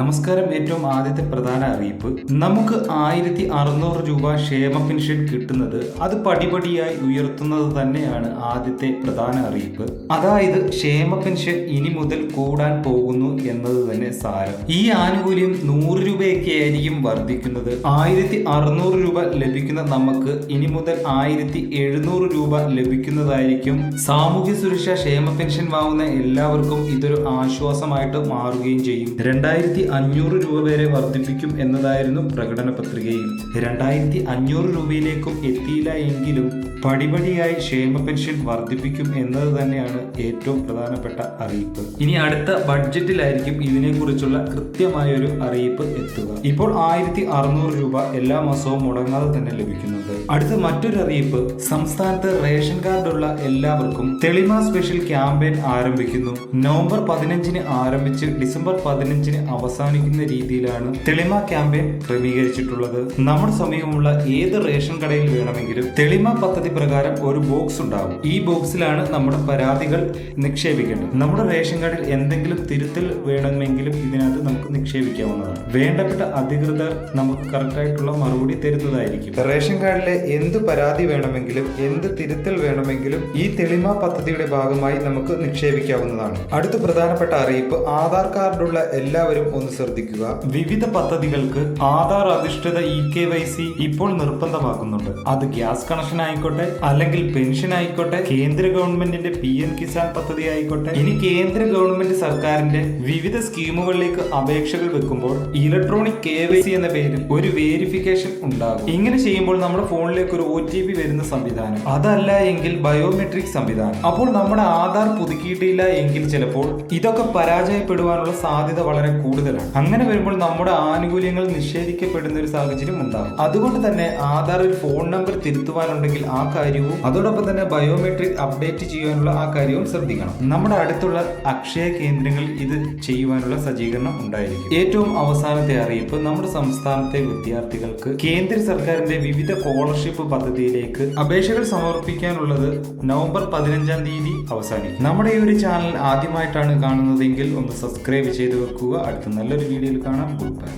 നമസ്കാരം. ഏറ്റവും ആദ്യത്തെ പ്രധാന അറിയിപ്പ്. നമുക്ക് ആയിരത്തി അറുന്നൂറ് രൂപ ക്ഷേമ പെൻഷൻ കിട്ടുന്നത് അത് പടിപടിയായി ഉയർത്തുന്നത് തന്നെയാണ് ആദ്യത്തെ പ്രധാന അറിയിപ്പ്. അതായത് ക്ഷേമ പെൻഷൻ ഇനി മുതൽ കൂടാൻ പോകുന്നു എന്നത് തന്നെ സാരം. ഈ ആനുകൂല്യം നൂറ് രൂപയൊക്കെ ആയിരിക്കും വർദ്ധിക്കുന്നത്. ആയിരത്തി അറുന്നൂറ് രൂപ ലഭിക്കുന്ന നമുക്ക് ഇനി മുതൽ ആയിരത്തി എഴുന്നൂറ് രൂപ ലഭിക്കുന്നതായിരിക്കും. സാമൂഹ്യ സുരക്ഷാ ക്ഷേമ പെൻഷൻ വാങ്ങുന്ന എല്ലാവർക്കും ഇതൊരു ആശ്വാസമായിട്ട് മാറുകയും ചെയ്യും. രണ്ടായിരത്തി അഞ്ഞൂറ് രൂപ വരെ വർദ്ധിപ്പിക്കും എന്നതായിരുന്നു പ്രകടന പത്രികയിൽ. രണ്ടായിരത്തി അഞ്ഞൂറ് രൂപയിലേക്കും എത്തിയില്ല എങ്കിലും പടിപടിയായി ക്ഷേമ പെൻഷൻ വർദ്ധിപ്പിക്കും എന്നത് തന്നെയാണ് ഏറ്റവും പ്രധാനപ്പെട്ട അറിയിപ്പ്. ഇനി അടുത്ത ബഡ്ജറ്റിലായിരിക്കും ഇതിനെക്കുറിച്ചുള്ള കൃത്യമായ ഒരു അറിയിപ്പ് എത്തുക. ഇപ്പോൾ ആയിരത്തി അറുന്നൂറ് രൂപ എല്ലാ മാസവും മുടങ്ങാതെ തന്നെ ലഭിക്കുന്നുണ്ട്. അടുത്ത മറ്റൊരു അറിയിപ്പ് സംസ്ഥാനത്ത് റേഷൻ കാർഡുള്ള എല്ലാവർക്കും തെളിമ സ്പെഷ്യൽ ക്യാമ്പയിൻ ആരംഭിക്കുന്നു. നവംബർ പതിനഞ്ചിന് ആരംഭിച്ച് ഡിസംബർ പതിനഞ്ചിന് അവസാനിക്കുന്ന രീതിയിലാണ് തെളിമ ക്യാമ്പയിൻ ക്രമീകരിച്ചിട്ടുള്ളത്. നമ്മുടെ സമീപമുള്ള ഏത് റേഷൻ കടയിൽ വേണമെങ്കിലും തെളിമ പദ്ധതി പ്രകാരം ഒരു ബോക്സ് ഉണ്ടാകും ഈ ബോക്സിലാണ് നമ്മുടെ പരാതികൾ നിക്ഷേപിക്കേണ്ടത്. നമ്മുടെ റേഷൻ കാർഡിൽ എന്തെങ്കിലും തിരുത്തൽ വേണമെങ്കിലും ഇതിനകത്ത് നമുക്ക് നിക്ഷേപിക്കാവുന്നതാണ്. വേണ്ടപ്പെട്ട അധികൃതർ നമുക്ക് കറക്റ്റായിട്ടുള്ള മറുപടി തരുന്നതായിരിക്കും. റേഷൻ കാർഡിലെ എന്ത് പരാതി വേണമെങ്കിലും എന്ത് തിരുത്തൽ വേണമെങ്കിലും ഈ തെളിമ പദ്ധതിയുടെ ഭാഗമായി നമുക്ക് നിക്ഷേപിക്കാവുന്നതാണ്. അടുത്ത പ്രധാനപ്പെട്ട അറിയിപ്പ് ആധാർ കാർഡുള്ള എല്ലാവരും ഒന്ന് ശ്രദ്ധിക്കുക. വിവിധ പദ്ധതികൾക്ക് ആധാർ അധിഷ്ഠിത ഇ കെ വൈ സി ഇപ്പോൾ നിർബന്ധമാക്കുന്നുണ്ട്. അത് ഗ്യാസ് കണക്ഷൻ ആയിക്കോട്ടെ അല്ലെങ്കിൽ പെൻഷൻ ആയിക്കോട്ടെ കേന്ദ്ര ഗവൺമെന്റിന്റെ പി എം കിസാൻ പദ്ധതി ആയിക്കോട്ടെ. ഇനി കേന്ദ്ര ഗവൺമെന്റ് സർക്കാരിന്റെ വിവിധ സ്കീമുകളിലേക്ക് അപേക്ഷകൾ വെക്കുമ്പോൾ ഇലക്ട്രോണിക് കെ വൈ സി എന്ന പേരിൽ ഒരു വേരിഫിക്കേഷൻ ഉണ്ടാകും. ഇങ്ങനെ ചെയ്യുമ്പോൾ നമ്മുടെ ഫോണിലേക്ക് ഒരു ഒ ടി പി വരുന്ന സംവിധാനം. അതല്ല എങ്കിൽ ബയോമെട്രിക് സംവിധാനം. അപ്പോൾ നമ്മുടെ ആധാർ പുതുക്കിയിട്ടില്ല എങ്കിൽ ചിലപ്പോൾ ഇതൊക്കെ പരാജയപ്പെടുവാനുള്ള സാധ്യത വളരെ കൂടുതലാണ് അങ്ങനെ വരുമ്പോൾ നമ്മുടെ ആനുകൂല്യങ്ങൾ നിഷേധിക്കപ്പെടുന്ന ഒരു സാഹചര്യം ഉണ്ടാകും. അതുകൊണ്ട് തന്നെ ആധാറിൽ ഫോൺ നമ്പർ തിരുത്തുവാനുണ്ടെങ്കിൽ ആ കാര്യവും അതോടൊപ്പം തന്നെ ബയോമെട്രിക് അപ്ഡേറ്റ് ചെയ്യാനുള്ള ആ കാര്യവും ശ്രദ്ധിക്കണം. നമ്മുടെ അടുത്തുള്ള അക്ഷയ കേന്ദ്രങ്ങളിൽ ഇത് ചെയ്യുവാനുള്ള സജ്ജീകരണം ഉണ്ടായിരിക്കും. ഏറ്റവും അവസാനത്തെ അറിയിപ്പ് നമ്മുടെ സംസ്ഥാനത്തെ വിദ്യാർത്ഥികൾക്ക് കേന്ദ്ര സർക്കാരിന്റെ വിവിധ സ്കോളർഷിപ്പ് പദ്ധതിയിലേക്ക് അപേക്ഷകൾ സമർപ്പിക്കാനുള്ളത് നവംബർ പതിനഞ്ചാം തീയതി അവസാനിക്കും. നമ്മുടെ ഈ ഒരു ചാനൽ ആദ്യമായിട്ടാണ് കാണുന്നതെങ്കിൽ ഒന്ന് സബ്സ്ക്രൈബ് ചെയ്ത് വെക്കുക. അടുത്ത നല്ലൊരു വീഡിയോയിൽ കാണാം. Good bye